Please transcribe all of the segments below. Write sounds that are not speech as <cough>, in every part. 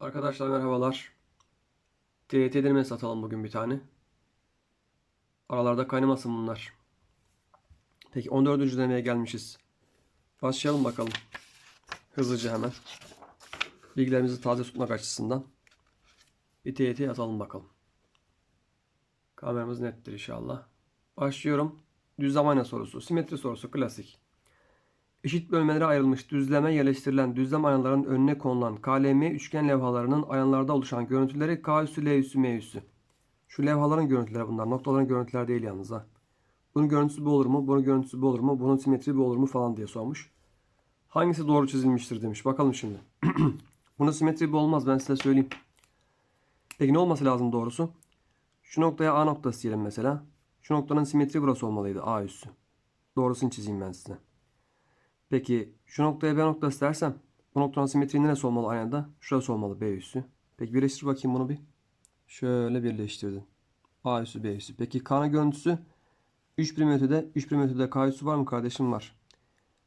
Arkadaşlar merhabalar. TYT denemesi atalım bugün bir tane. Aralarda kaynamasın bunlar. Peki 14. denemeye gelmişiz. Başlayalım bakalım. Hızlıca hemen. Bilgilerimizi taze tutmak açısından. Bir TYT atalım bakalım. Kameramız nettir inşallah. Başlıyorum. Düzlem ayna sorusu. Simetri sorusu. Klasik. Eşit bölmelere ayrılmış düzleme yerleştirilen düzlem aynaların önüne konulan KLM üçgen levhalarının aynalarda oluşan görüntüleri K üssü, L üssü, M üssü. Şu levhaların görüntüleri bunlar. Noktaların görüntüler değil yalnız ha. Bunun görüntüsü bu olur mu? Bunun görüntüsü bu olur mu? Bunun simetri bu olur mu? Falan diye sormuş. Hangisi doğru çizilmiştir demiş. Bakalım şimdi. <clears throat> Bunun simetri bu olmaz ben size söyleyeyim. Peki ne olması lazım doğrusu? Şu noktaya A noktası diyelim mesela. Şu noktanın simetri burası olmalıydı. A üssü. Doğrusunu çizeyim ben size. Peki şu noktaya B noktası dersem bu noktanın simetri neresi olmalı aynada? Şurası olmalı B üssü. Peki birleştir bakayım bunu bir. Şöyle birleştirdim. A üssü B üssü. Peki K'nın görüntüsü 3 birim ötede 3 birim ötede K üssü var mı kardeşim var.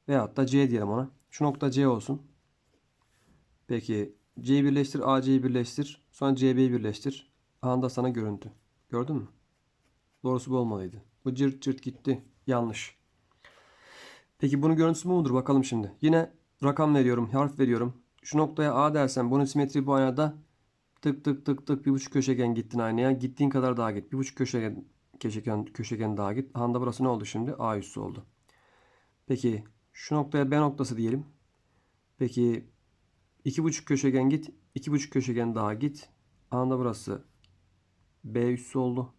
Veyahut da C diyelim ona. Şu nokta C olsun. Peki C'yi birleştir AC'yi birleştir. Sonra CB'yi birleştir. Anda sana görüntü. Gördün mü? Doğrusu bu olmalıydı. Bu cırt cırt gitti. Yanlış. Peki bunun görüntüsü bu mudur? Bakalım şimdi. Yine rakam veriyorum, harf veriyorum. Şu noktaya A dersen bunun simetri bu aynada tık tık tık tık bir buçuk köşegen gittin aynaya. Gittiğin kadar daha git. Bir buçuk köşegen, köşegen, köşegen daha git. Anda burası ne oldu şimdi? A üssü oldu. Peki şu noktaya B noktası diyelim. Peki iki buçuk köşegen git. iki buçuk köşegen daha git. Anda burası B üssü oldu.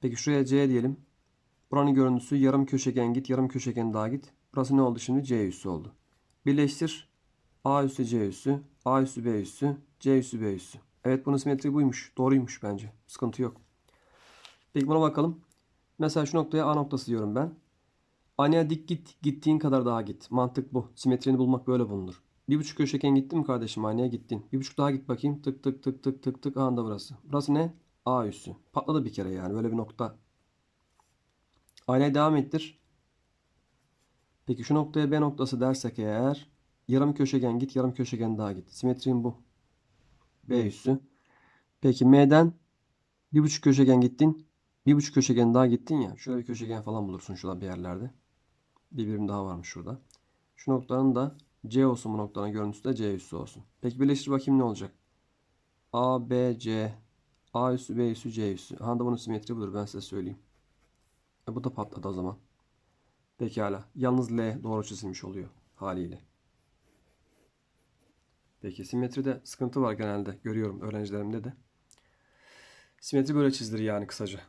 Peki şuraya C diyelim. Buranın görüntüsü yarım köşegen git, yarım köşegen daha git. Burası ne oldu şimdi? C üssü oldu. Birleştir. A üssü C üssü, A üssü B üssü, C üssü B üssü. Evet bunun simetri buymuş. Doğruymuş bence. Sıkıntı yok. Peki buna bakalım. Mesela şu noktaya A noktası diyorum ben. Aynaya dik git, gittiğin kadar daha git. Mantık bu. Simetrini bulmak böyle bulunur. Bir buçuk köşegen gittin mi kardeşim? Aynaya gittin. Bir buçuk daha git bakayım. Tık tık tık tık tık tık. Anda burası. Burası ne? A üssü. Patladı bir kere yani. Böyle bir nokta Aynaya devam ettir. Peki şu noktaya B noktası dersek eğer yarım köşegen git yarım köşegen daha git. Simetrin bu. B üssü. Peki M'den bir buçuk köşegen gittin. Bir buçuk köşegen daha gittin ya. Şöyle bir köşegen falan bulursun şurada bir yerlerde. Bir birim daha varmış şurada. Şu noktanın da C olsun bu noktanın görüntüsü de C üssü olsun. Peki birleştir bakayım ne olacak? A, B, C. A üssü, B üssü, C üssü. Aha da bunun simetri budur ben size söyleyeyim. E bu da patladı o zaman. Pekala. Yalnız L doğru çizilmiş oluyor haliyle. Peki simetride sıkıntı var genelde. Görüyorum öğrencilerimde de. Simetri böyle çizilir yani kısaca.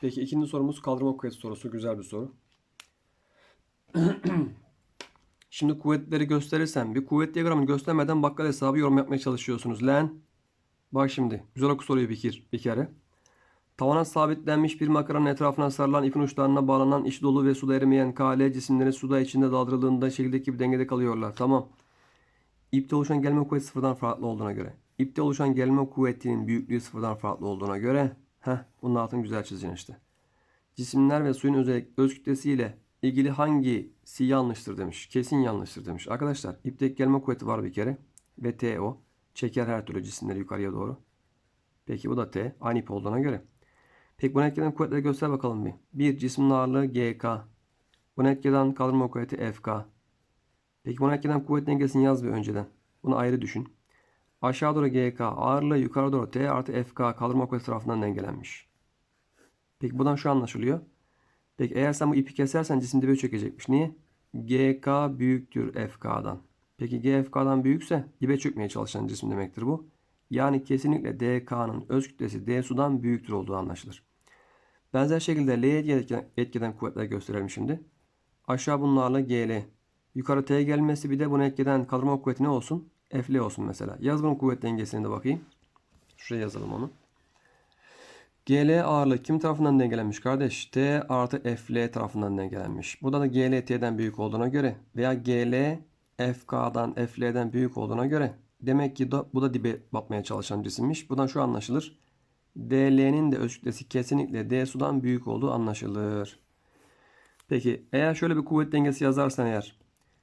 Peki ikinci sorumuz kaldırma kuvveti sorusu. Güzel bir soru. <clears throat> Şimdi kuvvetleri gösterirsem bir kuvvet diyagramını göstermeden bakkal hesabı yorum yapmaya çalışıyorsunuz. Len. Bak şimdi. Güzel oku soruyu bir, bir kere. Tavana sabitlenmiş bir makaranın etrafına sarılan ipin uçlarına bağlanan içi dolu ve suda erimeyen KL cisimleri suda içinde daldırıldığında şekildeki bir dengede kalıyorlar. Tamam. İpte oluşan gelme kuvveti sıfırdan farklı olduğuna göre. İpte oluşan gelme kuvvetinin büyüklüğü sıfırdan farklı olduğuna göre. Heh, bunun altını güzel çizeceksin işte. Cisimler ve suyun özellik, öz kütlesiyle ilgili hangisi yanlıştır demiş. Kesin yanlıştır demiş. Arkadaşlar ipteki gelme kuvveti var bir kere. Ve TO. Çeker her türlü cisimleri yukarıya doğru. Peki bu da T. Aynı ip olduğuna göre. Peki buna etkeden kuvvetleri göster bakalım bir. Bir cismin ağırlığı GK. Buna etkeden kaldırma kuvveti FK. Peki buna etkeden kuvvet dengesini yaz bir önceden. Bunu ayrı düşün. Aşağı doğru GK, ağırlığı yukarı doğru T artı FK kaldırma kuvveti tarafından dengelenmiş. Peki buradan şu anlaşılıyor. Peki eğer sen bu ipi kesersen cisim dibe çökecekmiş. Niye? GK büyüktür FK'dan. Peki G FK'dan büyükse dibe çökmeye çalışan cisim demektir bu. Yani kesinlikle DK'nın öz kütlesi D sudan büyüktür olduğu anlaşılır. Benzer şekilde L'ye etken, etkeden kuvvetler gösterelim şimdi. Aşağı bunlarla GL. Yukarı T gelmesi bir de buna etkeden kaldırma kuvveti ne olsun? FL olsun mesela. Yaz bunun kuvvet dengesini de bakayım. Şuraya yazalım onu. GL ağırlığı kim tarafından dengelenmiş kardeş? T artı FL tarafından dengelenmiş. Burada da GL T'den büyük olduğuna göre veya GL FK'dan FL'den büyük olduğuna göre demek ki da, bu da dibe batmaya çalışan cisimmiş. Buradan şu anlaşılır. DL'nin de öz kütlesi kesinlikle D sudan büyük olduğu anlaşılır. Peki eğer şöyle bir kuvvet dengesi yazarsan eğer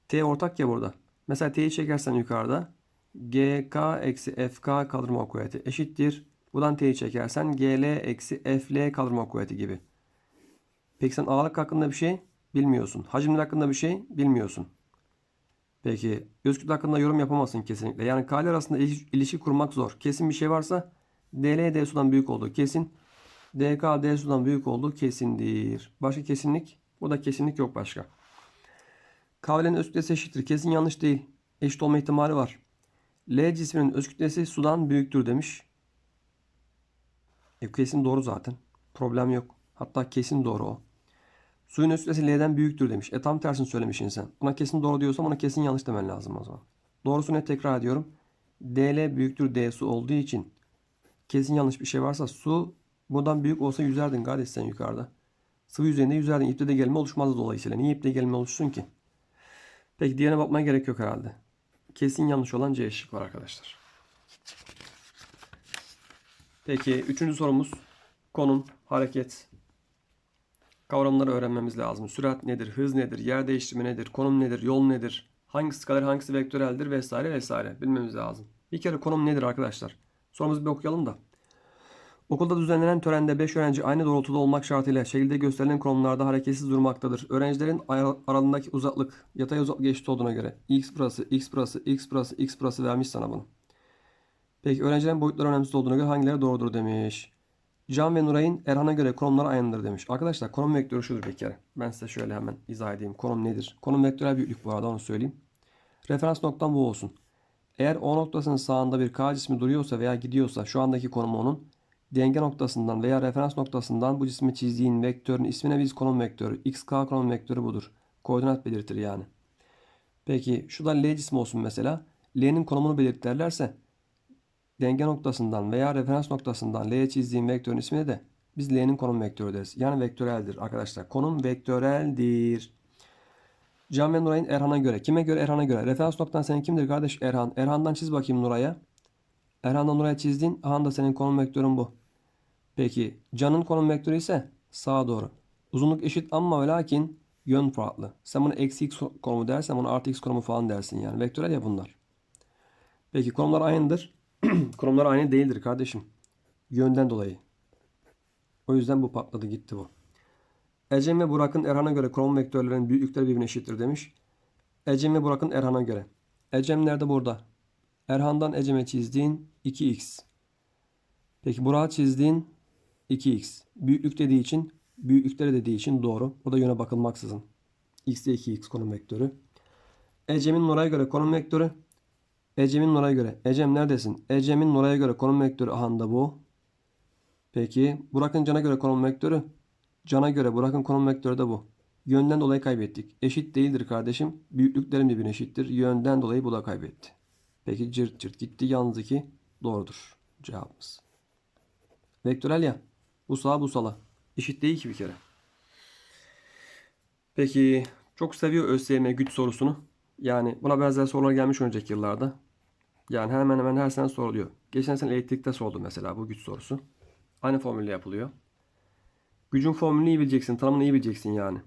T ortak ya burada. Mesela T'yi çekersen yukarıda GK eksi FK kaldırma kuvveti eşittir. Buradan T'yi çekersen GL eksi FL kaldırma kuvveti gibi. Peki sen ağırlık hakkında bir şey bilmiyorsun. Hacimler hakkında bir şey bilmiyorsun. Peki özgürlük hakkında yorum yapamazsın kesinlikle. Yani kale arasında ilişki, ilişki kurmak zor. Kesin bir şey varsa DL D sudan büyük olduğu kesin. DK D sudan büyük olduğu kesindir. Başka kesinlik? Burada kesinlik yok başka. Kavlenin öz kütlesi eşittir. Kesin yanlış değil. Eşit olma ihtimali var. L cisminin öz kütlesi sudan büyüktür demiş. E, kesin doğru zaten. Problem yok. Hatta kesin doğru o. Suyun öz kütlesi L'den büyüktür demiş. E tam tersini söylemiş insan. Buna kesin doğru diyorsam ona kesin yanlış demen lazım o zaman. Doğrusunu net tekrar ediyorum. DL büyüktür D su olduğu için kesin yanlış bir şey varsa su bundan büyük olsa yüzerdin kardeş sen yukarıda. Sıvı yüzeyinde yüzerdin. İpte de gelme oluşmazdı dolayısıyla. Niye ipte gelme oluşsun ki? Peki diğerine bakmaya gerek yok herhalde. Kesin yanlış olan C şık var arkadaşlar. Peki üçüncü sorumuz konum, hareket kavramları öğrenmemiz lazım. Sürat nedir, hız nedir, yer değiştirme nedir, konum nedir, yol nedir, hangisi skaler, hangisi vektöreldir vesaire vesaire bilmemiz lazım. Bir kere konum nedir arkadaşlar? Sorumuzu bir okuyalım da. Okulda düzenlenen törende 5 öğrenci aynı doğrultuda olmak şartıyla şekilde gösterilen konumlarda hareketsiz durmaktadır. Öğrencilerin ara- aralarındaki uzaklık yatay uzaklık eşit olduğuna göre x burası, x burası, x burası, x burası vermiş sana bunu. Peki öğrencilerin boyutları önemsiz olduğuna göre hangileri doğrudur demiş. Can ve Nuray'ın Erhan'a göre konumları aynıdır demiş. Arkadaşlar konum vektörü şudur bir kere. Ben size şöyle hemen izah edeyim. Konum nedir? Konum vektörel büyüklük bu arada onu söyleyeyim. Referans noktam bu olsun. Eğer O noktasının sağında bir K cismi duruyorsa veya gidiyorsa şu andaki konumu onun denge noktasından veya referans noktasından bu cismi çizdiğin vektörün ismine biz konum vektörü. XK konum vektörü budur. Koordinat belirtir yani. Peki şu da L cismi olsun mesela. L'nin konumunu belirt derlerse denge noktasından veya referans noktasından L'ye çizdiğim vektörün ismine de biz L'nin konum vektörü deriz. Yani vektöreldir arkadaşlar. Konum vektöreldir. Can ve Nuray'ın Erhan'a göre. Kime göre? Erhan'a göre. Referans noktan senin kimdir kardeş? Erhan. Erhan'dan çiz bakayım Nuray'a. Erhan'dan Nuray'a çizdin. Ahan da senin konum vektörün bu. Peki Can'ın konum vektörü ise sağa doğru. Uzunluk eşit ama ve lakin yön farklı. Sen bunu eksi x konumu dersen bunu artı x konumu falan dersin yani. Vektörel ya bunlar. Peki konumlar aynıdır. <clears throat> konumlar aynı değildir kardeşim. Yönden dolayı. O yüzden bu patladı gitti bu. Ecem ve Burak'ın Erhan'a göre konum vektörlerinin büyüklükleri birbirine eşittir demiş. Ecem ve Burak'ın Erhan'a göre. Ecem nerede burada? Erhan'dan Ecem'e çizdiğin 2x. Peki Burak'a çizdiğin 2x. Büyüklük dediği için, büyüklükleri dediği için doğru. O da yöne bakılmaksızın. x'de 2x konum vektörü. Ecem'in Nuray'a göre konum vektörü. Ecem'in Nuray'a göre. Ecem neredesin? Ecem'in Nuray'a göre konum vektörü ahanda bu. Peki Burak'ın Can'a göre konum vektörü. Can'a göre Burak'ın konum vektörü de bu. Yönden dolayı kaybettik. Eşit değildir kardeşim. Büyüklüklerin birbirine eşittir. Yönden dolayı bu da kaybetti. Peki cırt cırt gitti. Yalnız iki doğrudur cevabımız. Vektörel ya. Bu sağa bu sola. Eşit değil ki bir kere. Peki çok seviyor ÖSYM güç sorusunu. Yani buna benzer sorular gelmiş önceki yıllarda. Yani hemen hemen her sene soruluyor. Geçen sene elektrikte sordu mesela bu güç sorusu. Aynı formülle yapılıyor. Gücün formülünü iyi bileceksin, tanımını iyi bileceksin yani.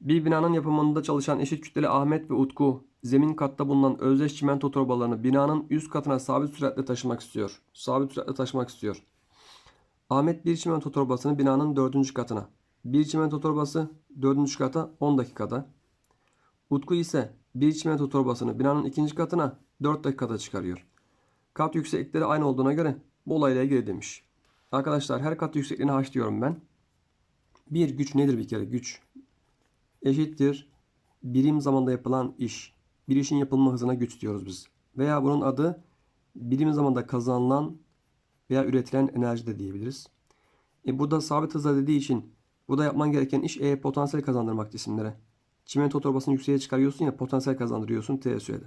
Bir binanın yapımında çalışan eşit kütleli Ahmet ve Utku, zemin katta bulunan özdeş çimento torbalarını binanın üst katına sabit süratle taşımak istiyor. Sabit süratle taşımak istiyor. Ahmet bir çimento torbasını binanın dördüncü katına, bir çimento torbası dördüncü kata 10 dakikada. Utku ise bir çimento torbasını binanın ikinci katına 4 dakikada çıkarıyor. Kat yükseklikleri aynı olduğuna göre bu olayla ilgili demiş. Arkadaşlar her kat yüksekliğine h diyorum ben. Bir güç nedir bir kere? Güç eşittir birim zamanda yapılan iş. Bir işin yapılma hızına güç diyoruz biz. Veya bunun adı birim zamanda kazanılan veya üretilen enerji de diyebiliriz. E burada sabit hızla dediği için burada yapman gereken iş E potansiyel kazandırmak isimlere. Çimento torbasını yükseğe çıkarıyorsun ya potansiyel kazandırıyorsun T sürede.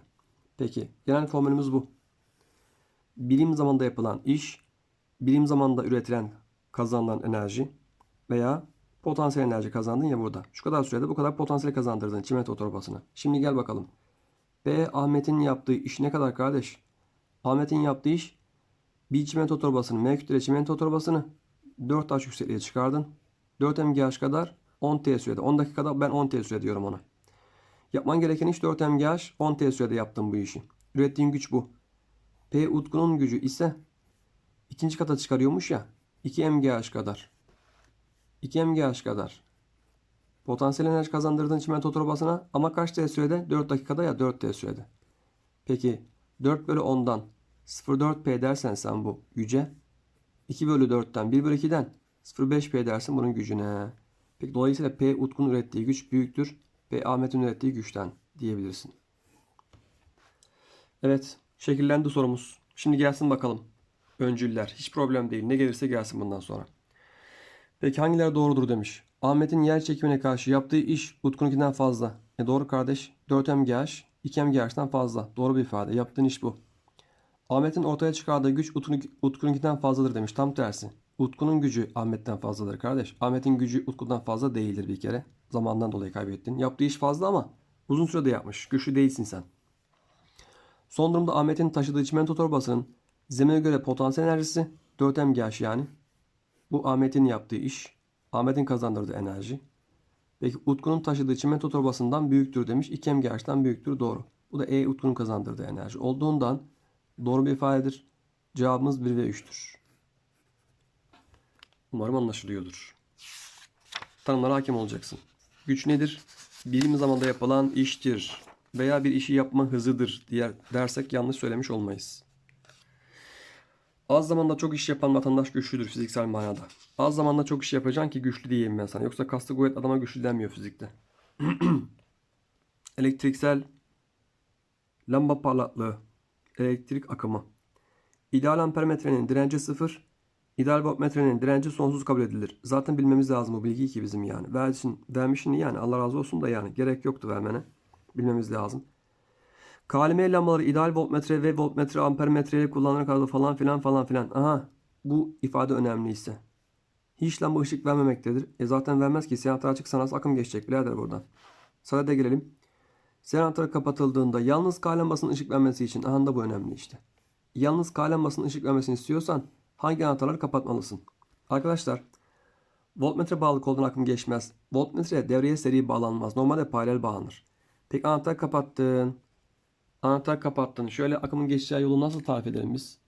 Peki genel formülümüz bu. Birim zamanda yapılan iş, birim zamanda üretilen kazanılan enerji veya potansiyel enerji kazandın ya burada. Şu kadar sürede bu kadar potansiyel kazandırdın çimento torbasına. Şimdi gel bakalım. B Ahmet'in yaptığı iş ne kadar kardeş? Ahmet'in yaptığı iş bir çimento torbasını, M kütleli çimento torbasını 4 taş yüksekliğe çıkardın. 4 mgh kadar 10 t sürede. 10 dakikada ben 10 t süre diyorum ona. Yapman gereken iş 4 mgh 10 t sürede yaptım bu işi. Ürettiğin güç bu. P Utku'nun gücü ise ikinci kata çıkarıyormuş ya 2 MGH kadar. 2 MGH kadar. Potansiyel enerji kazandırdığın çimento torbasına ama kaç t sürede? 4 dakikada ya 4 t sürede. Peki 4 bölü 10'dan 0,4P dersen sen bu güce 2 bölü 4'ten 1 bölü 2'den 0,5P dersin bunun gücüne. Peki dolayısıyla P Utku'nun ürettiği güç büyüktür. P Ahmet'in ürettiği güçten diyebilirsin. Evet şekillendi sorumuz. Şimdi gelsin bakalım. Öncüller. Hiç problem değil. Ne gelirse gelsin bundan sonra. Peki hangileri doğrudur demiş. Ahmet'in yer çekimine karşı yaptığı iş Utku'nunkinden fazla. E doğru kardeş. 4 MGH 2 MGH'den fazla. Doğru bir ifade. Yaptığın iş bu. Ahmet'in ortaya çıkardığı güç Utku'nun- Utku'nunkinden fazladır demiş. Tam tersi. Utku'nun gücü Ahmet'ten fazladır kardeş. Ahmet'in gücü Utku'dan fazla değildir bir kere. Zamandan dolayı kaybettin. Yaptığı iş fazla ama uzun sürede yapmış. Güçlü değilsin sen. Son durumda Ahmet'in taşıdığı çimento torbasının zemine göre potansiyel enerjisi 4 MGH yani. Bu Ahmet'in yaptığı iş. Ahmet'in kazandırdığı enerji. Peki Utku'nun taşıdığı çimento torbasından büyüktür demiş. 2 MGH'den büyüktür doğru. Bu da E Utku'nun kazandırdığı enerji olduğundan doğru bir ifadedir. Cevabımız 1 ve 3'tür. Umarım anlaşılıyordur. Tanımlara hakim olacaksın. Güç nedir? Birim zamanda yapılan iştir veya bir işi yapma hızıdır diye dersek yanlış söylemiş olmayız. Az zamanda çok iş yapan vatandaş güçlüdür fiziksel manada. Az zamanda çok iş yapacaksın ki güçlü diyeyim ben sana. Yoksa kaslı kuvvet adama güçlü denmiyor fizikte. <clears throat> Elektriksel lamba parlaklığı, elektrik akımı. İdeal ampermetrenin direnci sıfır, ideal voltmetrenin direnci sonsuz kabul edilir. Zaten bilmemiz lazım bu bilgiyi ki bizim yani. Versin, vermişsin yani Allah razı olsun da yani gerek yoktu vermene. Bilmemiz lazım. KLM lambaları ideal voltmetre ve voltmetre ampermetreyle kullanılır kadar falan filan falan filan. Aha bu ifade önemliyse. Hiç lamba ışık vermemektedir. E zaten vermez ki siyah açık sanat akım geçecek birader buradan. Sırada gelelim. Senator kapatıldığında yalnız K lambasının ışık vermesi için aha da bu önemli işte. Yalnız K lambasının ışık vermesini istiyorsan hangi anahtarları kapatmalısın? Arkadaşlar voltmetre bağlı koldan akım geçmez. Voltmetre devreye seri bağlanmaz. Normalde paralel bağlanır. Peki anahtar kapattın. Anahtar kapattın. Şöyle akımın geçeceği yolu nasıl tarif edelim biz?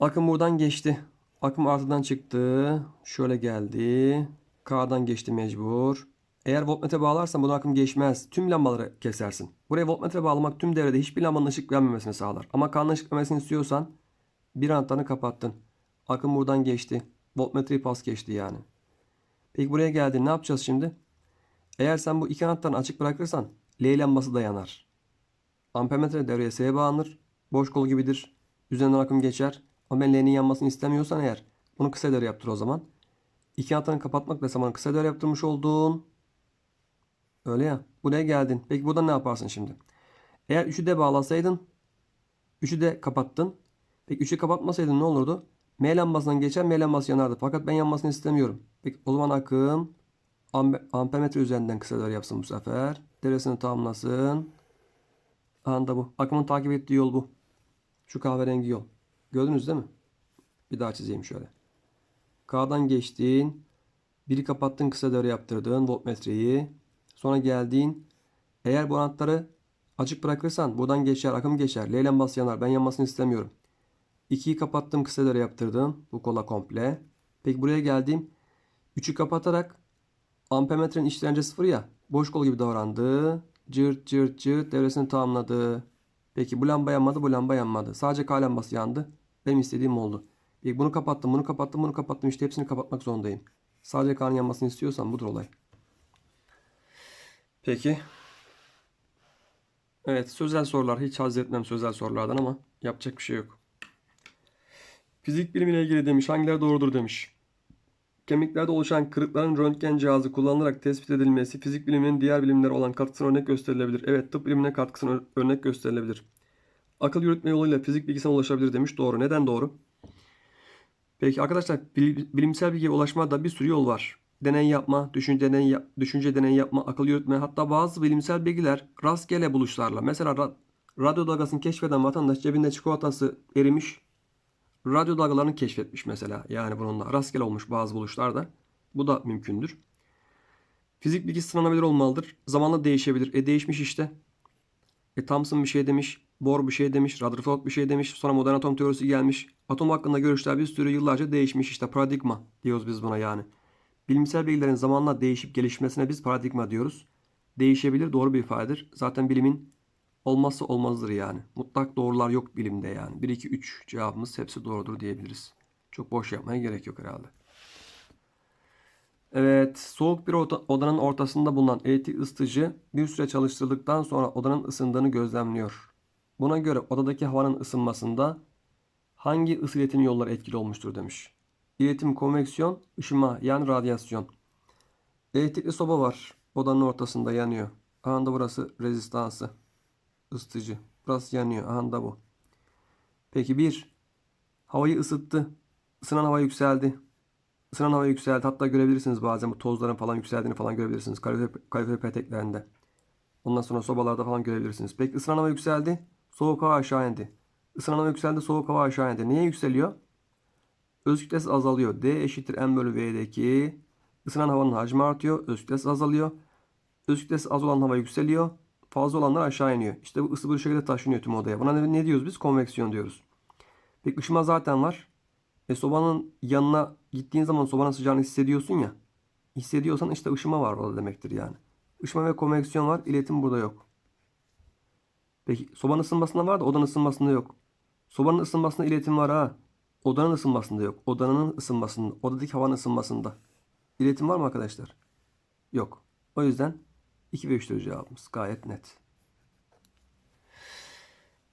Akım buradan geçti. Akım artıdan çıktı. Şöyle geldi. K'dan geçti mecbur. Eğer voltmetre bağlarsan bu akım geçmez. Tüm lambaları kesersin. Buraya voltmetre bağlamak tüm devrede hiçbir lambanın ışık vermemesini sağlar. Ama K'nın ışık vermesini istiyorsan bir anahtarını kapattın. Akım buradan geçti. Voltmetreyi pas geçti yani. Peki buraya geldin. Ne yapacağız şimdi? Eğer sen bu iki anahtarını açık bırakırsan L lambası da yanar. Ampermetre devreye S'ye bağlanır. Boş kol gibidir. Üzerinden akım geçer. Ama ben L'nin yanmasını istemiyorsan eğer bunu kısa devre yaptır o zaman. İki anahtarını kapatmakla zaman kısa devre yaptırmış oldun. Öyle ya. Buraya geldin. Peki burada ne yaparsın şimdi? Eğer 3'ü de bağlasaydın 3'ü de kapattın. Peki 3'ü kapatmasaydın ne olurdu? M lambasından geçer M lambası yanardı. Fakat ben yanmasını istemiyorum. Peki o zaman akım ampe- ampermetre üzerinden kısa devre yapsın bu sefer. Devresini tamamlasın. Anda bu. Akımın takip ettiği yol bu. Şu kahverengi yol. Gördünüz değil mi? Bir daha çizeyim şöyle. K'dan geçtin. Biri kapattın kısa devre yaptırdın voltmetreyi. Sonra geldin. Eğer bu anahtarı açık bırakırsan buradan geçer akım geçer. L lambası yanar. Ben yanmasını istemiyorum. 2'yi kapattım kısa devre yaptırdım. Bu kola komple. Peki buraya geldim. 3'ü kapatarak ampermetrenin direnci sıfır ya. Boş kol gibi davrandı. Cırt cırt cırt devresini tamamladı. Peki bu lamba yanmadı bu lamba yanmadı. Sadece K lambası yandı. Benim istediğim oldu. Peki bunu kapattım bunu kapattım bunu kapattım. İşte hepsini kapatmak zorundayım. Sadece K'nın yanmasını istiyorsan budur olay. Peki. Evet sözel sorular hiç haz etmem sözel sorulardan ama yapacak bir şey yok. Fizik bilimiyle ilgili demiş hangileri doğrudur demiş. Kemiklerde oluşan kırıkların röntgen cihazı kullanılarak tespit edilmesi fizik biliminin diğer bilimlere olan katkısına örnek gösterilebilir. Evet tıp bilimine katkısına ör- örnek gösterilebilir. Akıl yürütme yoluyla fizik bilgisine ulaşabilir demiş. Doğru. Neden doğru? Peki arkadaşlar bil- bilimsel bilgiye ulaşmada bir sürü yol var. Deney yapma, düşünce deney, düşünce deney yapma, akıl yürütme hatta bazı bilimsel bilgiler rastgele buluşlarla. Mesela ra- radyo dalgasını keşfeden vatandaş cebinde çikolatası erimiş radyo dalgalarını keşfetmiş mesela. Yani bununla rastgele olmuş bazı buluşlarda. Bu da mümkündür. Fizik bilgisi sınanabilir olmalıdır. Zamanla değişebilir. E değişmiş işte. E Thomson bir şey demiş. Bohr bir şey demiş, Rutherford bir şey demiş, sonra modern atom teorisi gelmiş. Atom hakkında görüşler bir sürü yıllarca değişmiş işte paradigma diyoruz biz buna yani. Bilimsel bilgilerin zamanla değişip gelişmesine biz paradigma diyoruz. Değişebilir doğru bir ifadedir. Zaten bilimin olmazsa olmazdır yani. Mutlak doğrular yok bilimde yani. 1 2 3 cevabımız hepsi doğrudur diyebiliriz. Çok boş yapmaya gerek yok herhalde. Evet, soğuk bir oda- odanın ortasında bulunan elektrik ısıtıcı bir süre çalıştırıldıktan sonra odanın ısındığını gözlemliyor. Buna göre odadaki havanın ısınmasında hangi ısı iletim yolları etkili olmuştur demiş. İletim konveksiyon, ışıma yani radyasyon. Elektrikli soba var. Odanın ortasında yanıyor. Aha da burası rezistansı. Isıtıcı. Burası yanıyor. Aha da bu. Peki bir, havayı ısıttı. Isınan hava yükseldi. Isınan hava yükseldi. Hatta görebilirsiniz bazen bu tozların falan yükseldiğini falan görebilirsiniz. Kalorifer, kalorifer peteklerinde. Ondan sonra sobalarda falan görebilirsiniz. Peki ısınan hava yükseldi. Soğuk hava aşağı indi. Isınan hava yükseldi. Soğuk hava aşağı indi. Niye yükseliyor? Öz kütlesi azalıyor. D eşittir M bölü V'deki ısınan havanın hacmi artıyor. Öz kütlesi azalıyor. Öz kütlesi az olan hava yükseliyor. Fazla olanlar aşağı iniyor. İşte bu ısı bir şekilde taşınıyor tüm odaya. Buna ne, ne diyoruz biz? Konveksiyon diyoruz. Peki ışıma zaten var. E sobanın yanına gittiğin zaman sobanın sıcağını hissediyorsun ya. Hissediyorsan işte ışıma var orada demektir yani. Işıma ve konveksiyon var. iletim burada yok. Peki sobanın ısınmasında var da odanın ısınmasında yok. Sobanın ısınmasında iletim var ha. Odanın ısınmasında yok. Odanın ısınmasında, odadaki havanın ısınmasında. İletim var mı arkadaşlar? Yok. O yüzden 2 ve 3'tür cevabımız. Gayet net.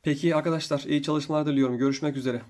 Peki arkadaşlar iyi çalışmalar diliyorum. Görüşmek üzere.